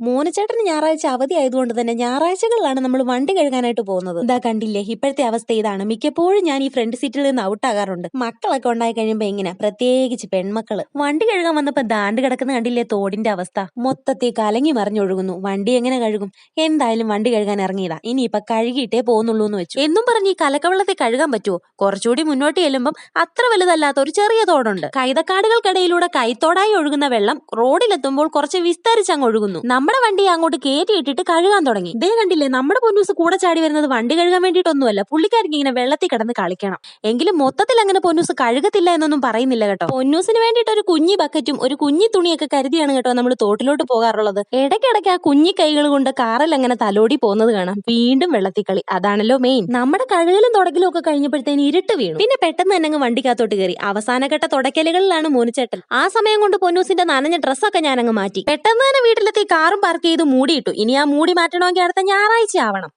മോനച്ചേട്ടന് ഞായറാഴ്ച അവധി ആയതുകൊണ്ട് തന്നെ ഞായറാഴ്ചകളിലാണ് നമ്മൾ വണ്ടി കഴുകാനായിട്ട് പോകുന്നത്. ഇതാ കണ്ടില്ലേ? ഇപ്പോഴത്തെ അവസ്ഥ ഇതാണ്. മിക്കപ്പോഴും ഞാൻ ഈ ഫ്രണ്ട് സീറ്റിൽ നിന്ന് ഔട്ട് ഔട്ടാകാറുണ്ട് മക്കളൊക്കെ ഉണ്ടായി കഴിയുമ്പോ എങ്ങനെ? പ്രത്യേകിച്ച് പെൺമക്കൾ. വണ്ടി കഴുകാൻ വന്നപ്പോ ദാണ്ട് കിടക്കുന്ന കണ്ടില്ലേ തോടിന്റെ അവസ്ഥ? മൊത്തത്തിൽ കലങ്ങി മറിഞ്ഞൊഴുകുന്നു. വണ്ടി എങ്ങനെ കഴുകും? എന്തായാലും വണ്ടി കഴുകാൻ ഇറങ്ങിയതാ. ഇനിയിപ്പൊ കഴുകിയിട്ടേ പോകുന്നുള്ളൂ എന്ന് വെച്ചു. എന്നും പറഞ്ഞ് ഈ കലക്കവെള്ളത്തിൽ കഴുകാൻ പറ്റുമോ കുറച്ചുകൂടി മുന്നോട്ട് ചെല്ലുമ്പം അത്ര വലുതല്ലാത്ത ഒരു ചെറിയ തോടുണ്ട്. കൈതക്കാടുകൾക്കിടയിലൂടെ കൈത്തോടായി ഒഴുകുന്ന വെള്ളം റോഡിലെത്തുമ്പോൾ കുറച്ച് വിസ്തരിച്ചങ്ങ് ഒഴുകുന്നു. നമ്മുടെ വണ്ടി അങ്ങോട്ട് കേറ്റിയിട്ടിട്ട് കഴുകാൻ തുടങ്ങി. ഇതേ കണ്ടില്ലേ നമ്മുടെ പൊന്നൂസ് കൂടെ ചാടി വരുന്നത് വണ്ടി കഴുകാൻ വേണ്ടിയിട്ടൊന്നുമല്ല. പുള്ളിക്കാർക്ക് ഇങ്ങനെ വെള്ളത്തിൽ കിടന്ന് കളിക്കണം. എങ്കിലും മൊത്തത്തിൽ അങ്ങനെ പൊന്നൂസ് കഴുകത്തില്ല എന്നൊന്നും പറയുന്നില്ല കേട്ടോ. പൊന്നൂസിന് വേണ്ടിയിട്ട് ഒരു കുഞ്ഞി ബക്കറ്റും ഒരു കുഞ്ഞി തുണിയൊക്കെ കരുതിയാണ് കേട്ടോ നമ്മൾ തോട്ടിലോട്ട് പോകാറുള്ളത്. ഇടയ്ക്കിടയ്ക്ക് ആ കുഞ്ഞി കൈകൾ കൊണ്ട് കാറിൽ അങ്ങനെ തലോടി പോകുന്നത് കാണാം. വീണ്ടും വെള്ളത്തിൽ കളി. അതാണല്ലോ മെയിൻ നമ്മുടെ കഴുകലും തുടക്കലും ഒക്കെ കഴിഞ്ഞപ്പോഴത്തേന് ഇരുട്ട് വീണു. പിന്നെ പെട്ടെന്ന് തന്നെ അങ്ങ് വണ്ടിക്കകത്തോട്ട് കയറി. അവസാനഘട്ട തുടക്കലുകളിലാണ് മോനിച്ചേട്ടൻ ആ സമയം കൊണ്ട് പൊന്നൂസിന്റെ നനഞ്ഞ ഡ്രസ്സൊക്കെ ഞാൻ അങ്ങ് മാറ്റി. പെട്ടെന്ന് തന്നെ വീട്ടിലെത്തി കാറും പാർക്ക് ചെയ്ത് മൂടിയിട്ടു. ഇനി ആ മൂടി മാറ്റണമെങ്കിൽ അടുത്ത ഞായറാഴ്ച ആവണം